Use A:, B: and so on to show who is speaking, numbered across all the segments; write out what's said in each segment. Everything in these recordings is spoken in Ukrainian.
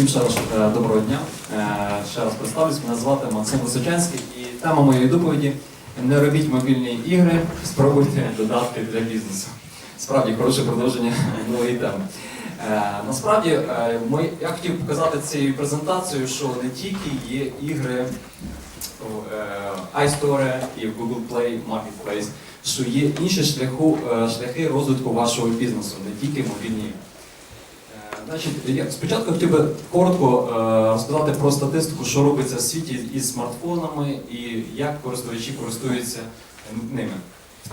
A: Всім ще раз е, доброго дня. Е, Ще раз представлюсь, мене звати Максим Височанський і тема моєї доповіді не робіть мобільні ігри, спробуйте додатки для бізнесу. Справді хороше продовження нової теми. Е, Насправді я хотів показати цією презентацією, що не тільки є ігри в iStore і в Google Play Marketplace, що є інші шляхи розвитку вашого бізнесу, не тільки мобільні ігри. Значить, спочатку хотів би коротко е, розказати про статистику, що робиться в світі із смартфонами і як користувачі користуються ними.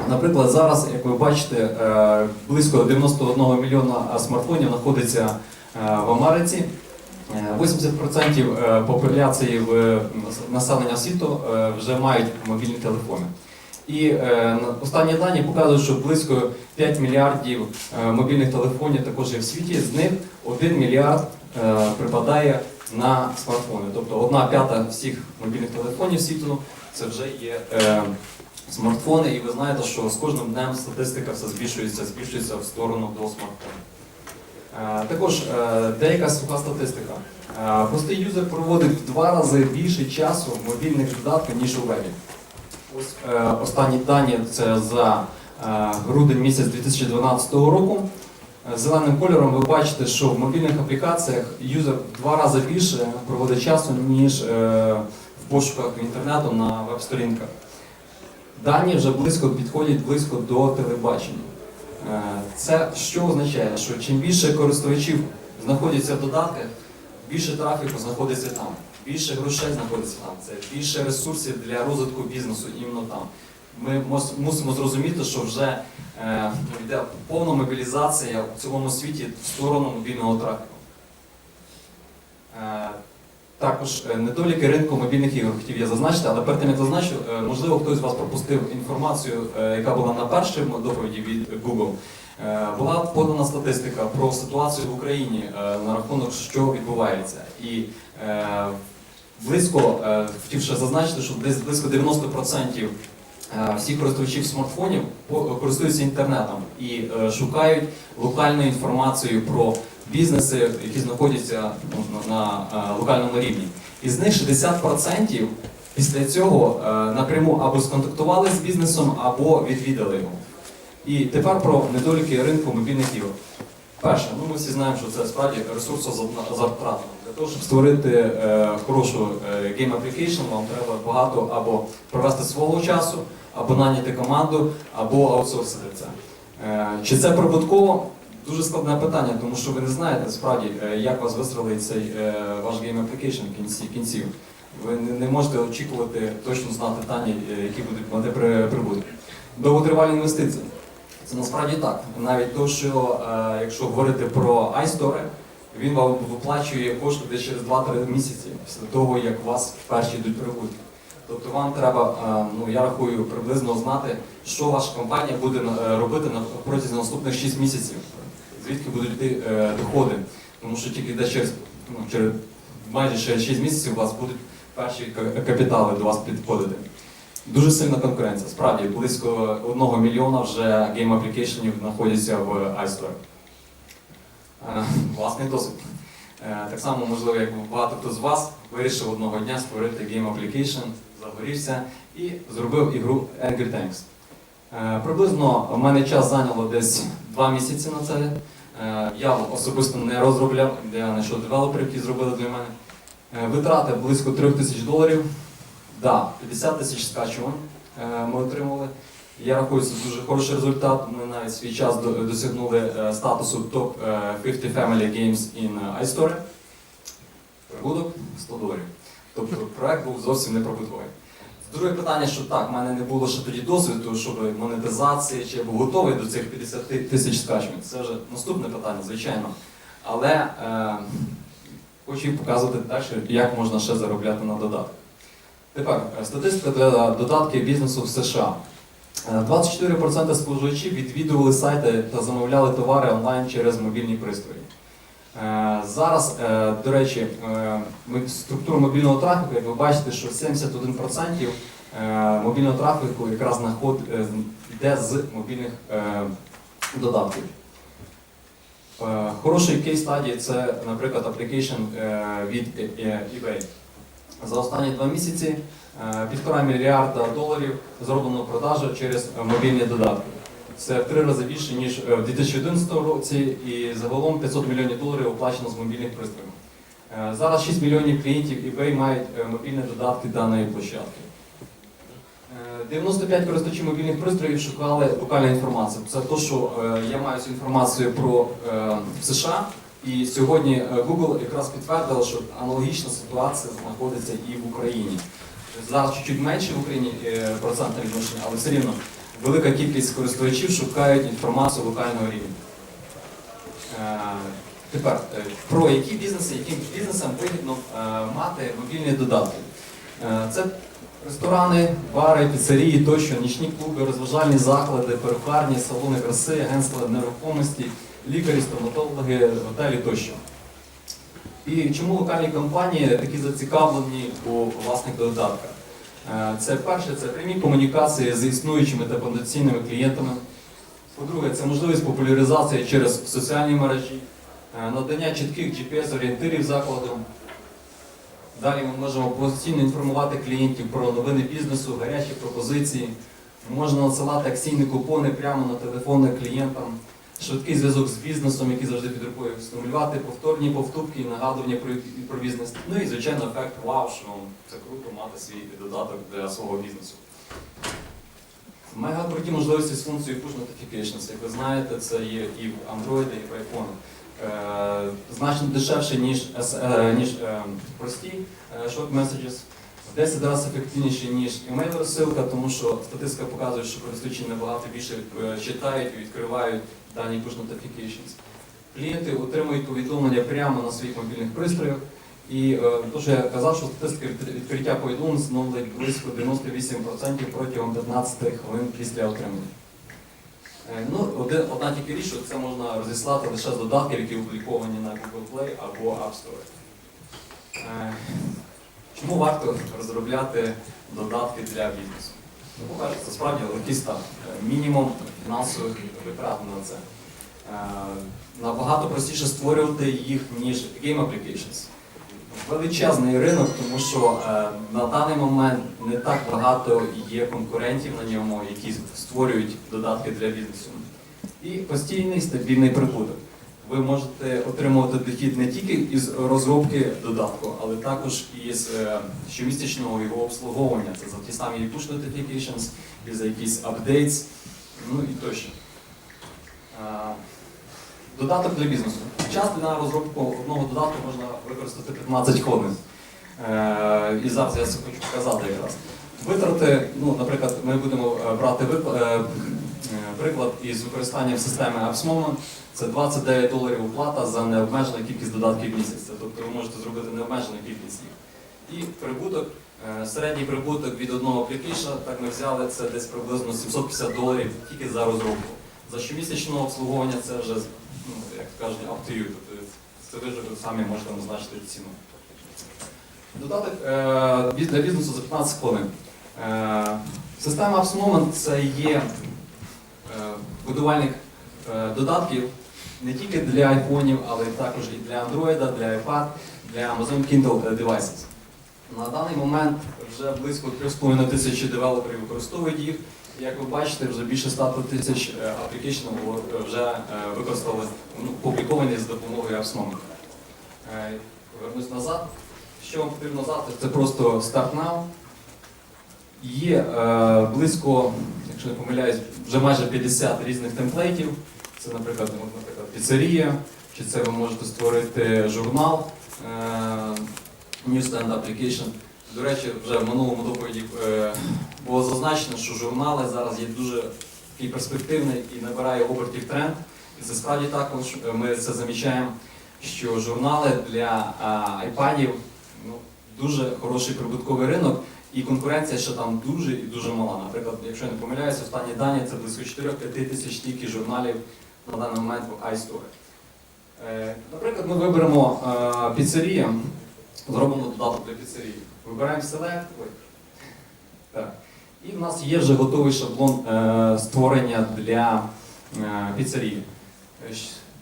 A: Наприклад, зараз, як ви бачите, е, близько 91 мільйона смартфонів знаходиться е, в Америці. Е, 80% е, популяції населення світу вже мають мобільні телефони. І е, останні дані показують, що близько 5 мільярдів е, мобільних телефонів також є в світі, з них 1 мільярд е, припадає на смартфони. Тобто одна п'ята всіх мобільних телефонів світу це вже є е, смартфони, і ви знаєте, що з кожним днем статистика все збільшується, збільшується в сторону до смартфонів. Е, Також е, деяка суха статистика. Е, Простий юзер проводить в два рази більше часу в мобільних додатках, ніж у вебі. Е, останні дані це за е, грудень місяць 2012 року. Е, Зеленим кольором ви бачите, що в мобільних аплікаціях юзер в два рази більше проводить часу, ніж в пошуках інтернету на веб-сторінках. Дані вже близько підходять близько до телебачення. Це що означає, що чим більше користувачів знаходяться в додатках, більше трафіку знаходиться там, більше грошей знаходиться там, це більше ресурсів для розвитку бізнесу іменно там. Ми мусимо зрозуміти, що вже е, йде повна мобілізація в цілому світі в сторону мобільного трафіку. Е, також е, недоліки ринку мобільних ігор хотів я зазначити, але перед тим як зазначу, можливо, хтось з вас пропустив інформацію, яка була на першій доповіді від Google. Була подана статистика про ситуацію в Україні на рахунок, що відбувається. І близько, е, хотів ще зазначити, що десь близько 90% е, всіх користувачів смартфонів користуються інтернетом і е, шукають локальну інформацію про бізнеси, які знаходяться ну, на, локальному рівні. Із них 60% після цього напряму або сконтактували з бізнесом, або відвідали його. І тепер про недоліки ринку мобільних ігор. Перше, ну ми всі знаємо, що це справді ресурсозатратно. Для того, щоб створити е, хорошу е, game application, вам треба багато або провести свого часу, або наняти команду, або аутсорсити це. Е, чи це прибутково? Дуже складне питання, тому що ви не знаєте справді, е, як вас вистрелить цей е, ваш game application в кінці кінців. Ви не, можете очікувати точно знати дані, е, які будуть мати при- прибуток. Довготривалі інвестиції. Це насправді так. Навіть то, що е, якщо говорити про iStore, він вам виплачує кошти десь через 2-3 місяці після того, як у вас перші йдуть прибутки. Тобто вам треба, е, ну я рахую, приблизно знати, що ваша компанія буде е, робити на протязі наступних 6 місяців, звідки будуть йти доходи. Тому що тільки десь через, ну, через майже через 6 місяців у вас будуть перші капітали до вас підходити. Дуже сильна конкуренція. Справді, близько одного мільйона вже гейм аплікейшенів знаходяться в iStore. Е, Власний досвід. Е, Так само, можливо, як багато хто з вас вирішив одного дня створити гейм аплікейшн, загорівся і зробив ігру Angry Tanks. Е, Приблизно в мене час зайняло десь два місяці на це. Я особисто не розробляв, я знайшов девелоперів, які зробили для мене. Витрати близько 3 тисяч доларів. Да, 50 тисяч скачувань е, ми отримали. Я рахую, це дуже хороший результат. Ми навіть свій час досягнули е, статусу е, 50 Family Games in iStore. Прибуток 100 доларів. Тобто проект був зовсім не прибутковий. Друге питання, що так, в мене не було ще тоді досвіду, щоб монетизації, чи я був готовий до цих 50 тисяч скачувань. Це вже наступне питання, звичайно. Але е, хочу показувати далі, як можна ще заробляти на додатках. Тепер е, статистика для додатків бізнесу в США. Е, 24% споживачів відвідували сайти та замовляли товари онлайн через мобільні пристрої. Е, Зараз, е, до речі, е, структура мобільного трафіку, як ви бачите, що 71% е, мобільного трафіку якраз е, йде з мобільних е, додатків. Е, Хороший кейс стадії це, наприклад, е, від е, е, eBay. За останні два місяці е, півтора мільярда доларів зроблено продажу через е, мобільні додатки. Це в три рази більше, ніж е, в 2011 році, і загалом 500 мільйонів доларів оплачено з мобільних пристроїв. Е, Зараз 6 мільйонів клієнтів eBay мають е, мобільні додатки даної площадки. Е, 95 користувачів мобільних пристроїв шукали локальну інформацію. Це те, що е, я маю цю інформацію про е, США, і сьогодні е, Google якраз підтвердив, що аналогічна ситуація знаходиться і в Україні. Зараз чуть-чуть менше в Україні е, процентне відношення, але все рівно велика кількість користувачів шукають інформацію локального рівня. Е, Тепер про які бізнеси, яким бізнесам вигідно мати мобільні додатки. Це ресторани, бари, піцерії тощо, нічні клуби, розважальні заклади, перукарні, салони краси, агентства нерухомості, лікарі, стоматологи, готелі тощо. І чому локальні компанії такі зацікавлені у власних додатках? Е, Це перше, це прямі комунікації з існуючими та потенційними клієнтами. По-друге, це можливість популяризації через соціальні мережі, е, надання чітких GPS-орієнтирів закладу. Далі ми можемо постійно інформувати клієнтів про новини бізнесу, гарячі пропозиції. Можна надсилати акційні купони прямо на телефони клієнтам, швидкий зв'язок з бізнесом, який завжди під рукою, стимулювати повторні повтупки і нагадування про, про бізнес. Ну і звичайно ефект вау, що це круто мати свій додаток для свого бізнесу. Мега круті можливості з функцією Push Notifications. Як ви знаєте, це є і в Android, і в iPhone. Е, значно дешевше, ніж, е, ніж е, прості е, short messages. В 10 разів ефективніше, ніж email розсилка, тому що статистика показує, що користувачі набагато більше е, читають і відкривають дані push notifications. Клієнти отримують повідомлення прямо на своїх мобільних пристроях. І е, то, що я казав, що статистика відкриття повідомлень становить близько 98% протягом 15 хвилин після отримання. Е, Ну, одна тільки річ, що це можна розіслати лише з додатків, які опубліковані на Google Play або App Store. Е, Чому варто розробляти додатки для бізнесу? Ну, по-перше, це справді легкий старт. Е, Мінімум фінансових витрат на це. Е, Набагато простіше створювати їх, ніж Game Applications. Величезний ринок, тому що е, на даний момент не так багато є конкурентів на ньому, які створюють додатки для бізнесу. І постійний стабільний прибуток. Ви можете отримувати дохід не тільки із розробки додатку, але також із е, щомісячного його обслуговування. Це за ті самі push notifications, і за якісь updates, ну і тощо. Додаток для бізнесу. Час на розробку одного додатку можна використати 15 хвилин. Е, і зараз я це хочу показати якраз. Витрати, ну, наприклад, ми будемо е, брати е, приклад із використанням системи AppsMoment. Це 29 доларів оплата за необмежену кількість додатків в місяць. Тобто ви можете зробити необмежену кількість їх. І прибуток, середній прибуток від одного аплікейша, так ми взяли, це десь приблизно 750 доларів тільки за розробку. За щомісячного обслуговування це вже, ну, як кажуть, up to you. Тобто це ви вже самі можете назначити ціну. Додаток е, для бізнесу за 15 хвилин. Е, Система AppsMoment це є е, будувальник е, додатків не тільки для айфонів, але також і для Android, для iPad, для Amazon Kindle Devices. На даний момент вже близько 3,5 тисячі девелоперів використовують їх. Як ви бачите, вже більше 100 тисяч е, аплікейшнів е, вже е, використали, ну, опубліковані з допомогою AppsMoment. Е, Повернусь назад. Що вам потрібно знати, це просто Start Now. Є е, близько, якщо не помиляюсь, вже майже 50 різних темплейтів. Це, наприклад, наприклад, піцерія, чи це ви можете створити журнал е, Newsstand Application. До речі, вже в минулому доповіді е, було зазначено, що журнали зараз є дуже такий перспективний і набирає обертів тренд. І це справді також е, ми це замічаємо, що журнали для айпадів ну, дуже хороший прибутковий ринок, і конкуренція ще там дуже і дуже мала. Наприклад, якщо я не помиляюся, останні дані це близько 4-5 тисяч тільки журналів на даний момент в iStore. Е, Наприклад, ми виберемо піцерія, зробимо додаток для піцерії. Вибираємо. Так. І в нас є вже готовий шаблон е, створення для е, піцерії. Е,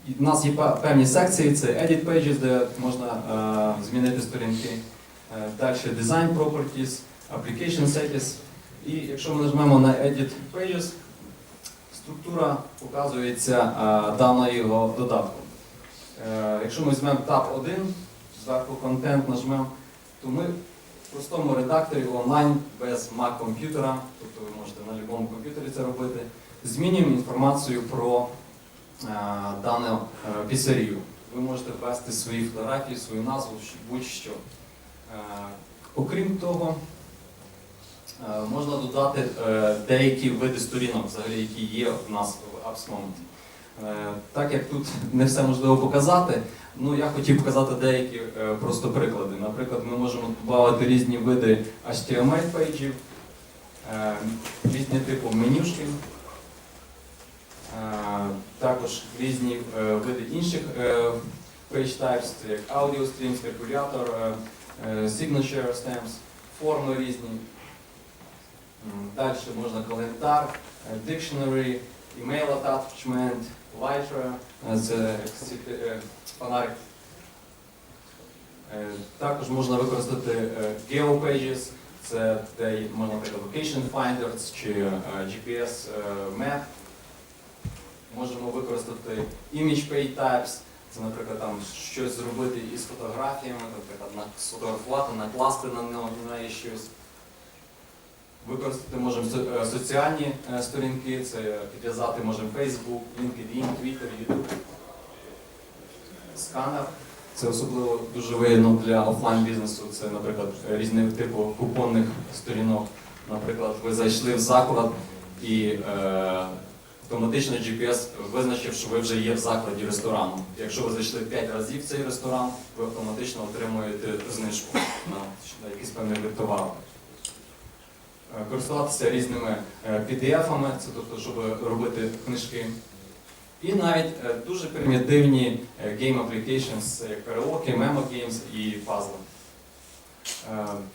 A: І в нас є певні секції, це Edit Pages, де можна е, змінити сторінки. Е, Далі Design Properties, Application Settings. І якщо ми нажмемо на Edit Pages, структура показується е, даного додатку. Е, Якщо ми візьмемо Tab 1, зверху контент нажмемо, то ми в простому редакторі онлайн без Mac комп'ютера, тобто ви можете на будь-якому комп'ютері це робити, змінюємо інформацію про е, дану е, піцерію. Ви можете ввести свої фотографії, свою назву, будь-що. Е, Окрім того, е, можна додати е, деякі види сторінок, взагалі, які є в нас в AppsMoment. Е, Так як тут не все можливо показати, ну я хотів показати деякі е, просто приклади. Наприклад, ми можемо додати різні види HTML-пейджів, е, різні типу менюшки, е, також різні е, види інших е, page types, як audio streams, calculator, е, е, signature stamps, форми різні. Далі можна календар, е, dictionary, email attachment, lighter, е, як світ- е. Е, Також можна використати GeoPages, це де можна, наприклад, Location Finder чи GPS Map. Можемо використати Image Page Types, це, наприклад, там щось зробити із фотографіями, наприклад, на- сфотографувати, накласти на неї щось. Використати можемо е, соціальні е, сторінки, це підв'язати можемо Facebook, LinkedIn, Twitter, YouTube. Сканер. Це особливо дуже вигідно для офлайн бізнесу. Це, наприклад, різних типу купонних сторінок. Наприклад, ви зайшли в заклад і е, автоматично GPS визначив, що ви вже є в закладі ресторану. Якщо ви зайшли 5 разів в цей ресторан, ви автоматично отримуєте знижку на якийсь певний вид товару. Е, Користуватися різними е, PDF-ами, це тобто, щоб робити книжки. І навіть е, дуже примітивні game applications, як karaoke, memo games і пазли.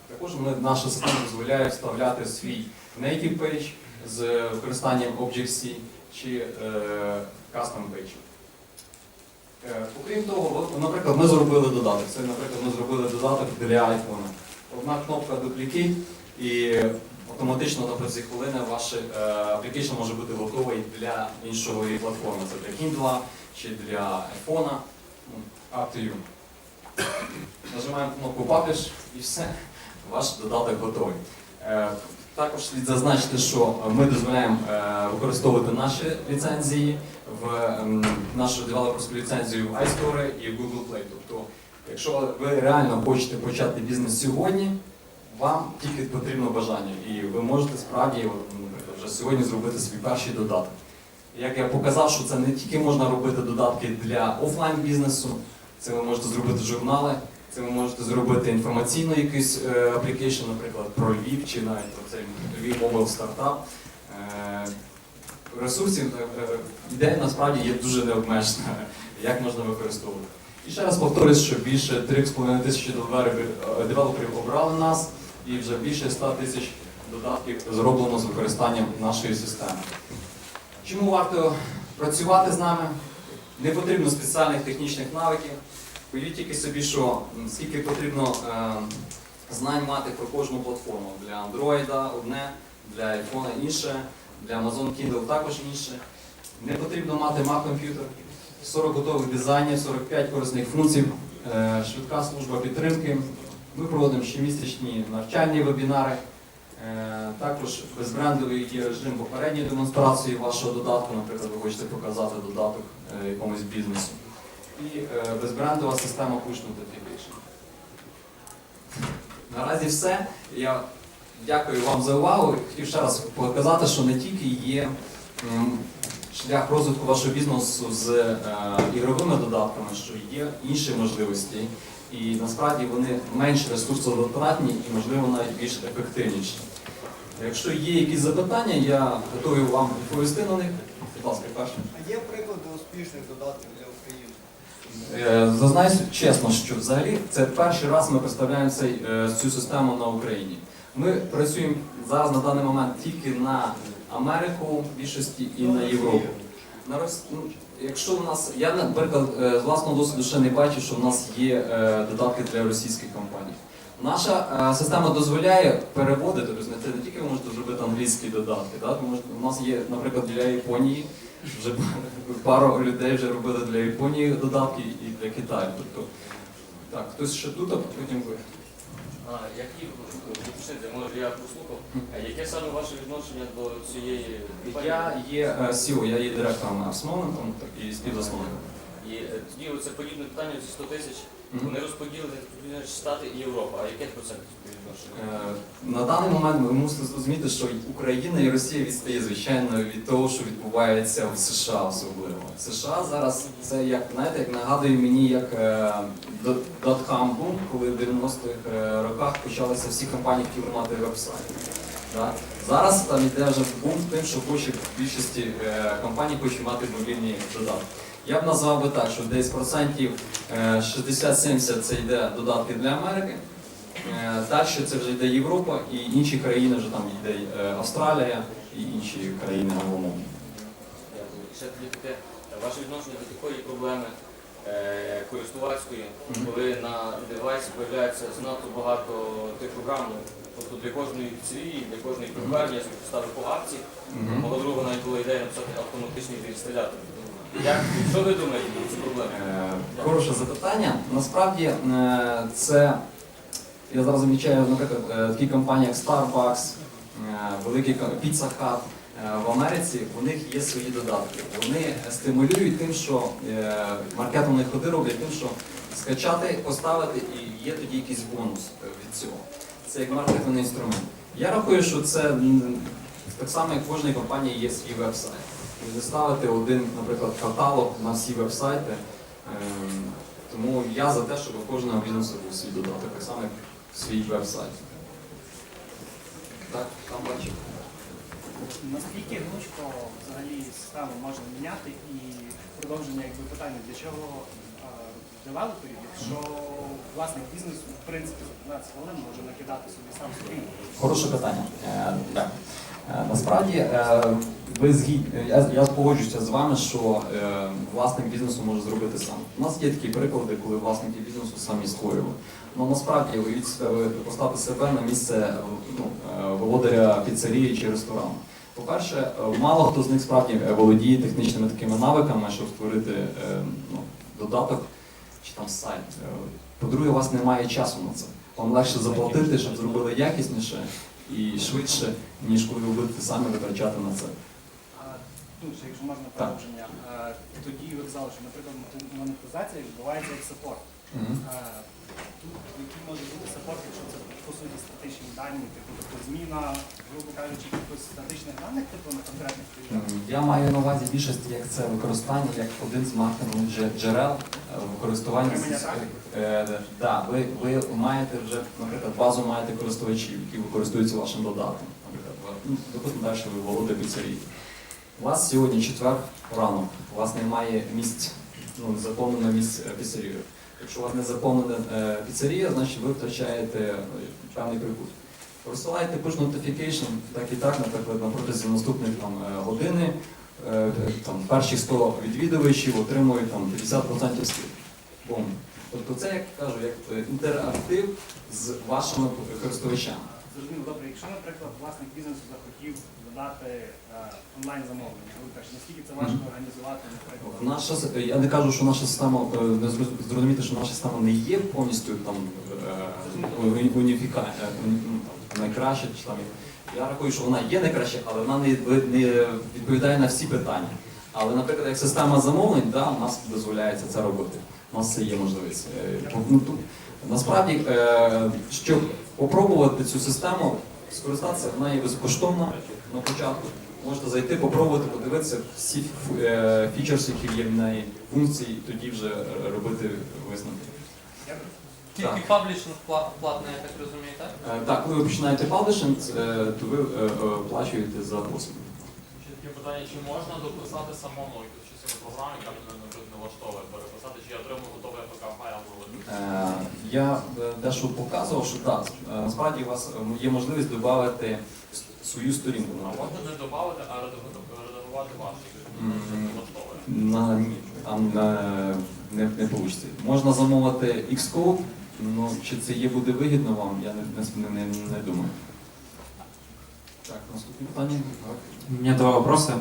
A: Також ми, наша система дозволяє вставляти свій native page з використанням Object-C чи е, custom page. Окрім того, наприклад, ми зробили додаток. Це, наприклад, ми зробили додаток для iPhone. Одна кнопка Duplicate і автоматично на протязі хвилини ваш е, application може бути готовий для іншої платформи. Це для Kindle чи для iPhone. Up to you. Нажимаємо кнопку Publish і все, ваш додаток готовий. Е, Також слід зазначити, що ми дозволяємо е, використовувати наші ліцензії в нашу девелоперську ліцензію в iStore і в Google Play. Тобто, якщо ви реально хочете почати бізнес сьогодні, вам тільки потрібно бажання, і ви можете справді, от, вже сьогодні зробити свій перший додаток. Як я показав, що це не тільки можна робити додатки для офлайн бізнесу, це ви можете зробити журнали, це ви можете зробити інформаційно якийсь е, application, наприклад, про Львів чи навіть про цей Львів Mobile Startup. Е, Ресурсів е, е, насправді є дуже необмежена, як можна використовувати. І ще раз повторюсь, що більше 3,5 тисячі девелоперів обрали нас, і вже більше 100 тисяч додатків зроблено з використанням нашої системи. Чому варто працювати з нами? Не потрібно спеціальних технічних навиків. Уявіть тільки собі, що скільки потрібно е, знань мати про кожну платформу. Для Android одне, для iPhone інше, для Amazon Kindle також інше. Не потрібно мати Mac комп'ютер, 40 готових дизайнів, 45 корисних функцій, е, швидка служба підтримки. Ми проводимо щомісячні навчальні вебінари. Е, Також безбрендовий режим попередньої демонстрації вашого додатку, наприклад, ви хочете показати додаток е, якомусь бізнесу. І безбрендова система Push Notification. Наразі все. Я дякую вам за увагу. Хотів ще раз показати, що не тільки є шлях розвитку вашого бізнесу з е, ігровими додатками, що є інші можливості. І насправді вони менш ресурсозатратні і, можливо, навіть більш ефективніші. Якщо є якісь запитання, я готовий вам відповісти на них. Будь ласка, перше.
B: А є приклади успішних додатків для України?
A: Е, Зазнаюсь чесно, що взагалі це перший раз ми представляємо цей, е, цю систему на Україні. Ми працюємо зараз на даний момент тільки на Америку в більшості і на Європу. Якщо у нас, я, наприклад, е, з власного досвіду ще не бачу, що в нас є е, додатки для російських компаній. Наша е, система дозволяє переводити, тобто не- тільки ви можете зробити англійські додатки. Да? Ви можете- у нас є, наприклад, для Японії, вже пару людей вже робили для Японії додатки і для Китаю. Тобто, так, хтось ще тут, а потім ви.
C: А, які, уточнити, може я прослухав, яке саме ваше відношення до цієї компанії?
A: Я є е, CEO, я є директором основником і співзасновником.
C: І е, тоді оце подібне питання, ці 100 тисяч, вони розподілені Штати і Європа. А яке процент співвідношення?
A: Е, На даний момент ми мусимо зрозуміти, що Україна і Росія відстає звичайно від того, що відбувається в США особливо. США зараз це як знаєте, як нагадує мені як е, бум, коли в 90-х е, роках почалися всі компанії хотіли мати веб-сайт. Да? Зараз там йде вже бум тим, що хоче більшості е, компаній хочуть мати мобільні додатки. Я б назвав би так, що десь процентів е, 60-70 це йде додатки для Америки. Е, Далі це вже йде Європа і інші країни, вже там йде е, Австралія і інші країни.
C: Дякую. Ще таке, е, ваше відношення до такої проблеми е, користувацької, коли на девайсі з'являється занадто багато тих програм, тобто для кожної піцерії, для кожної пиварні, я собі поставив по акції. Мого друга навіть була ідея написати автоматичний інсталятор. Що ви думаєте про ці проблеми?
A: Е, Хороше запитання. Насправді е, це я зараз замічаю, наприклад, е, такі компанії, як Starbucks, великі Pizza Hut в Америці, у них є свої додатки. Вони стимулюють тим, що маркетингові ходи роблять тим, що скачати, поставити і є тоді якийсь бонус від цього. Це як маркетинговий інструмент. Я рахую, що це так само, як в кожній компанії є свій веб-сайт. І не ставити один, наприклад, каталог на всі веб-сайти. Ем, Тому я за те, щоб кожного бізнесу був свій додаток, так само як свій веб-сайт. Так, там бачу.
D: Наскільки гнучко взагалі систему можна міняти і продовження якби питання, для чого девелоперів, якщо власник бізнесу в принципі за 15 хвилин може накидати собі сам сторінку.
A: Хороше питання. Е. Е, насправді, е, ви згід... я, я погоджуюся з вами, що власник бізнесу може зробити сам. У нас є такі приклади, коли власники бізнесу самі створювали. Ну насправді уявіть ви себе на місце ну, володаря піцерії чи ресторану. По-перше, мало хто з них справді володіє технічними такими навиками, щоб створити ну, додаток чи там сайт. По-друге, у вас немає часу на це. Вам легше заплатити, щоб зробили якісніше і швидше, ніж коли ви будете самі витрачати на це.
D: А, ну, якщо можна продовження, тоді ви казали, що, наприклад, монетизація відбувається як саппорт. Е, який може бути саппорт, якщо це по суті статичні дані, типу тобто зміна, грубо кажучи, якихось статичних даних, типу на конкретних клієнтах.
A: Я маю на увазі більшості, як це використання, як один з маркетингових джерел е, з-
D: трафіку?
A: Е, да, ви, ви маєте вже, наприклад, базу маєте користувачів, які використовуються вашим додатком. Наприклад, ну, допустимо, далі ви володар піцерії. У вас сьогодні четвер ранок, у вас немає місць, ну, не заповнено місць е, піцерією. Якщо у вас не заповнена е, піцерія, значить ви втрачаєте е, певний прибуток. Розсилаєте push notification, так і так, наприклад, на протязі наступних там, е, години там, перші 100 відвідувачів отримують там, 50% скидки. Бум. Тобто це, як кажу, як інтерактив з вашими користувачами.
D: Зрозуміло, добре, якщо, наприклад, власник бізнесу захотів додати е, онлайн замовлення, наскільки це важко організувати, наприклад?
A: Наша, я не кажу, що наша система, е, не зрозуміти, що наша система не є повністю там е, уніфіка, уні- ну, найкраща. Чи там, я рахую, що вона є найкраща, але вона не, відповідає на всі питання. Але, наприклад, як система замовлень, да, у нас дозволяється це робити. У нас це є можливість. Ну, насправді, щоб попробувати цю систему, скористатися, вона є безкоштовна на початку. Можете зайти, попробувати, подивитися всі е, фічерс, які є в неї, функції, і тоді вже робити висновки.
E: Тільки паблішинг пла- платний, я так розумію, так?
A: Е, Так, коли ви починаєте паблішинг, е, то ви е, е, оплачуєте за послуги.
E: Ще таке питання, чи можна дописати самому якусь чи
F: програмі, яка мене наприклад не влаштовує переписати, чи я отримую готовий АПК файл
A: Е, Я е, дещо показував, що так, насправді у вас є можливість додати свою сторінку.
F: А можна не додати, а редагувати редагувати ваші,
A: Мгм.
F: що не влаштовує.
A: На, ні, там е, не, не вийде. Можна замовити Xcode, але чи це є буде вигідно вам, я не, не, не, не думаю. Так, наступне питання.
G: У меня два вопроса.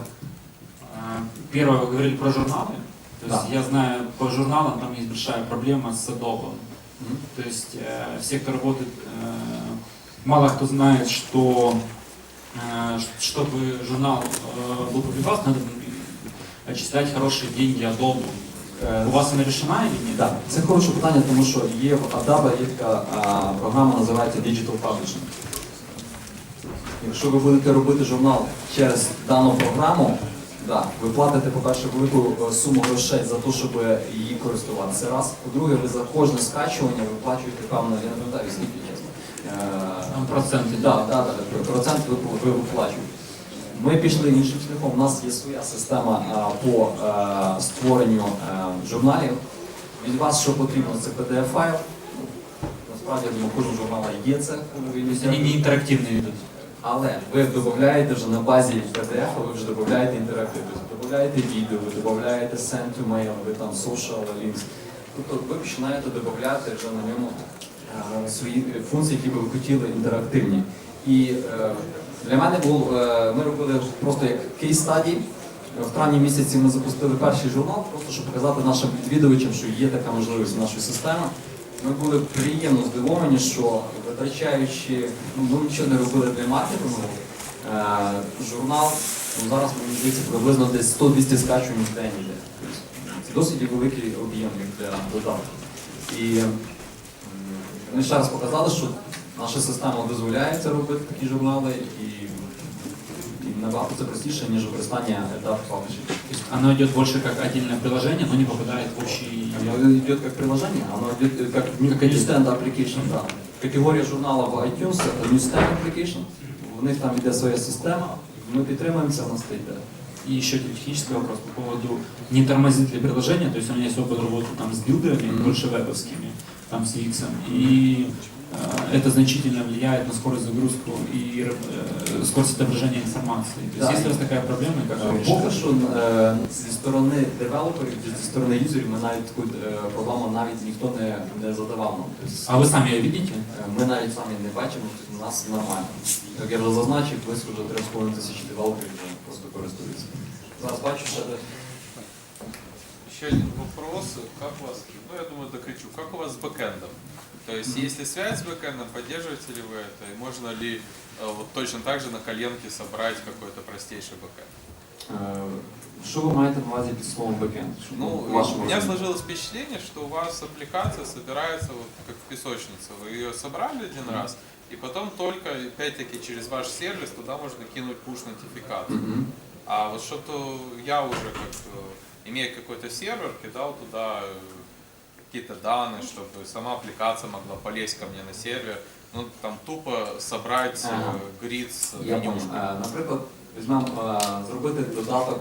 G: А, Первое, вы говорили про журналы. То есть
A: Да.
G: я знаю, по журналам там есть большая проблема с Adobe.
A: Мгм.
G: То есть э, все, кто работает, э, мало кто знает, что э, ш- чтобы журнал э, был публиковался, надо м, отчислять хорошие деньги Adobe.
A: Е,
G: У вас она решена или нет?
A: Так, це хороше питання, тому що є в Adobe є така а, програма, називається Digital Publishing. Якщо ви будете робити журнал через дану програму, да, ви платите, по-перше, велику е, суму грошей за те, щоб її користуватися. Раз. По-друге, ви за кожне скачування виплачуєте певно, я не пам'ятаю, скільки чесно. Е,
G: Там проценты.
A: Да, да, да, процент ви, ви виплачуєте. Ми пішли іншим шляхом. У нас є своя система по е, створенню е, журналів. Від вас що потрібно, це PDF-файл. Насправді, я думаю, кожен журнал є це.
G: То не интерактивные идут.
A: Але ви додаєте вже на базі PDF, ви вже додаєте інтерактив, ви додаєте відео, ви додаєте send to mail, ви там social links. Тобто ви починаєте додати вже на ньому е, свої функції, які би ви хотіли інтерактивні. І е, для мене був, е, ми робили просто як кейс стадії. В травні місяці ми запустили перший журнал, просто щоб показати нашим відвідувачам, що є така можливість в нашої системи. Ми були приємно здивовані, що витрачаючи, ну ми нічого не робили для маркетингу, е, журнал ну, зараз мені здається приблизно десь 100-200 скачувань в день йде. Тобто Це досить великий об'єм для додатку. м, ми ще раз показали, що наша система дозволяє це робити такі журнали, і, і набагато це простіше, ніж використання етап паблішінг.
G: То есть оно идет больше как отдельное приложение, но не попадает в общий...
A: Оно идет как приложение, оно идет э, как
G: Как
A: Newsstand Application, да. Категорія журналу в iTunes це Newsstand Application. У них там іде своя система. Ми підтримуємо це, у нас стоїть.
G: И еще технический вопрос по поводу, не тормозит ли приложение, то есть у меня есть опыт работы там с билдерами,
A: Мгм.
G: больше вебовскими, там с X, и э, это значительно влияет на скорость загрузки и э, скорость отображения информации. То есть
A: Да.
G: есть у вас такая проблема, как вы
A: Поки
G: решаете?
A: що е, зі сторони девелоперів, зі сторони юзерів, ми навіть таку е, проблему навіть ніхто не, не задавав нам. Тобто,
G: А вы сами ее видите?
A: е, Ми навіть самі не бачимо, тобто у нас нормально. Як я вже зазначив, близько вже 3,5 тисячі девелоперів вже просто користуються. Зараз бачу, що
H: Еще один вопрос. Как у вас, ну я думаю, докричу, как у вас с бэкэндом? То есть, если связь с бэкэндом, поддерживаете ли вы это? И можно ли э, вот точно так же на коленке собрать какой-то простейший бэкэнд?
A: е, що ви маєте на увазі під словом бекенд?
H: Ну,
A: в вашому
H: у меня
A: розумінні?
H: сложилось впечатление, что у вас аппликация собирается вот как в песочнице. Вы ее собрали один раз, и потом только, опять-таки, через ваш сервис туда можно кинуть push-нотификацию.
A: Мгм.
H: А вот что-то я уже как э, имея какой-то сервер, кидал туда э, какие-то данные, чтобы сама аппликация могла полезть ко мне на сервер. Ну, там тупо собрать э,
A: Ага.
H: грид с
A: Я
H: менюшкой.
A: понял. Е, Наприклад, візьмемо е, зробити додаток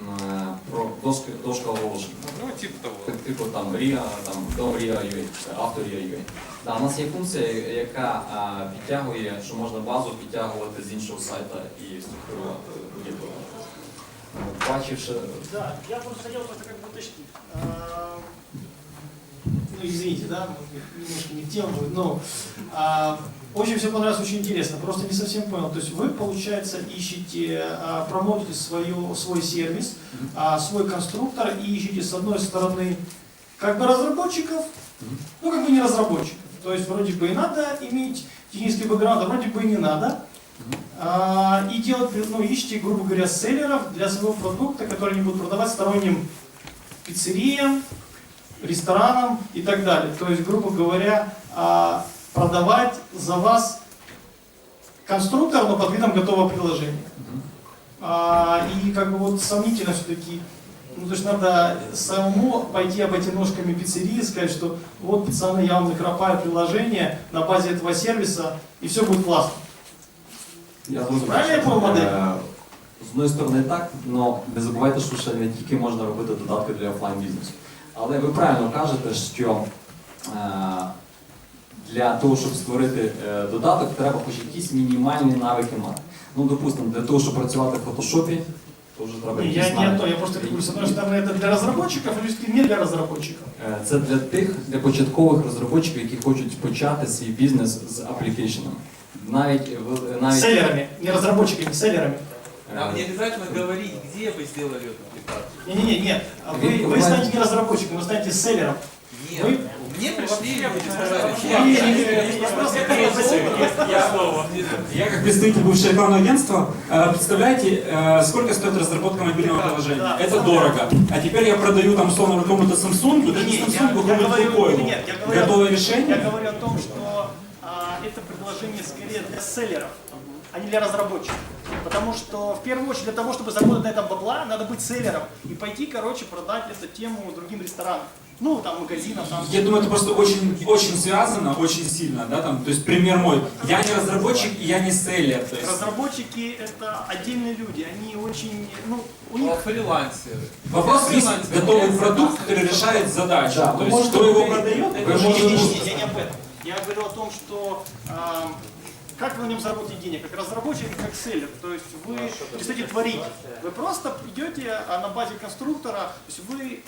A: е, про дошки, дошка оголошень.
H: Ну, типа того.
A: Тип- Типу там RIA, там дом RIA UA, автор RIA UA. Да, у нас є функція, яка е, підтягує, що можна базу підтягувати з іншого сайта і структурувати будь-яку. Е, Бачивши,
I: Да, я просто хотел просто как бы уточнить. А, Ну, извините, да, немножко не в тему будет, но а, очень все понравилось, очень интересно. Просто не совсем понял. То есть вы, получается, ищете, а, промоутите свою, свой сервис, а, свой конструктор и ищете с одной стороны как бы разработчиков, ну как бы не разработчиков. То есть вроде бы и надо иметь технический бэкграунд, а вроде бы и не надо. А, и делать, ну, ищите, грубо говоря, селлеров для своего продукта, который они будут продавать сторонним пиццериям, ресторанам и так далее. То есть, грубо говоря, а, продавать за вас конструктор, но под видом готового приложения. А, и как бы вот сомнительно все-таки, ну то есть надо самому пойти обойти ножками пиццерии и сказать, что вот пацаны, я вам накропаю приложение на базе этого сервиса, и все будет классно.
A: я зрозумів.
I: Правильно я понял модель?
A: Е, З одної сторони так, але не забувайте, що ще не тільки можна робити додатки для офлайн бізнесу. Але ви правильно кажете, що е, для того, щоб створити е, додаток, треба хоч якісь мінімальні навики мати. Ну, допустимо, для того, щоб працювати в фотошопі, то вже треба
I: Не,
A: якісь
I: я не
A: навики.
I: то, я просто говорю, с одной стороны это для разработчиков, а с другой стороны не для разработчиков.
A: Е, Це для тих, для початкових розробників, які хочуть почати свій бізнес з аплікейшеном. Навіть навіть
I: Селлерами, не разработчиками, селлерами.
J: Нам не обязательно говорить, где вы сделали эту аппликацию.
I: Не-не-не, нет. А Вы, вы станете не разработчиком, вы станете селлером.
J: Нет,
I: Вы-
J: мне пришли люди сказали,
I: я
G: Я как представитель бывшего рекламного агентства, э, представляете, э, сколько стоит разработка мобильного приложения?
I: да.
G: Это дорого. А теперь я продаю там условно какому-то Samsung, даже не
I: Не,
G: Samsung,
I: я- я
G: какому-то Лукойлу.
I: нет, я говорю-
G: Готовое
I: Я
G: решение?
I: о том, что это предложение скорее для селлеров, а не для разработчиков. Потому что в первую очередь для того, чтобы заработать на этом бабла, надо быть селлером и пойти, короче, продать эту тему другим ресторанам. Ну, там, магазинам, там.
G: Я думаю, это просто очень, очень связано, очень сильно, да, там, то есть пример мой. Я не разработчик и я не селлер, то есть
I: Разработчики это отдельные люди, они очень, ну, у них
J: фрилансеры.
G: вопрос есть готовый продукт, который решает задачу,
A: Да,
G: то есть кто его продает,
A: вы
G: это уже
A: можете-
I: я не об этом. Я говорю о том, что ам, как вы на нем заработаете денег, как разработчик, как селлер. То есть вы перестаете творить. Вы просто идете а, на базе конструктора, то есть вы,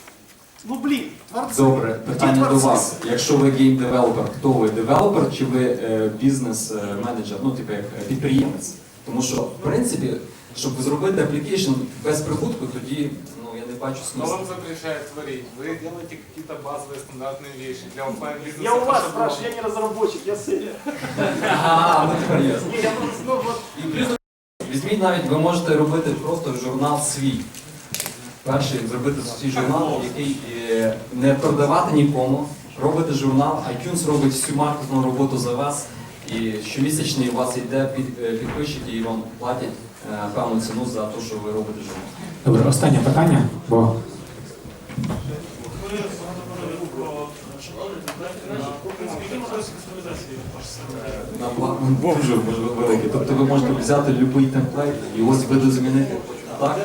I: ну блин, творцы.
A: Добре,
I: Где
A: питання до
I: творцы?
A: вас. Якщо ви гейм-девелопер, хто ви? Девелопер чи ви е, бізнес-менеджер, ну типу як е, підприємець? Тому що, в принципі, щоб зробити аплікейшн без прибутку, тоді ну я не бачу
F: Кто
A: смислу.
F: вам запрещает творить? Вы делаете какие-то базовые стандартные вещи для офлайн бизнеса.
I: Я у вас спрашиваю, я не разработчик, я селлер.
A: Ага, ну тепер ясно.
I: Не, я просто, ну вот,
A: І плюс візьміть навіть, ви можете робити просто журнал свій. Перший зробити свій журнал, який е, не продавати нікому. Робите журнал, iTunes робить всю маркетингову роботу за вас. І щомісячний у вас йде під, е, підписчики і вам платять е, певну ціну за те, що ви робите журнал.
K: Добре, останнє питання, бо
A: дуже великий. Тобто ви можете взяти будь-який темплейт і ось видозмінити так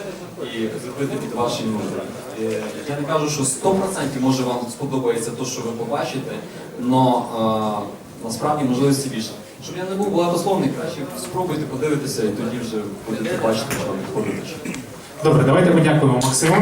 A: і зробити під ваші нужди. Е, Я не кажу, що 100% може вам сподобається те, що ви побачите, але насправді можливості більше. Щоб я не був багатословний, краще спробуйте подивитися і тоді вже будете бачити, що вам
K: добре, давайте подякуємо Максиму.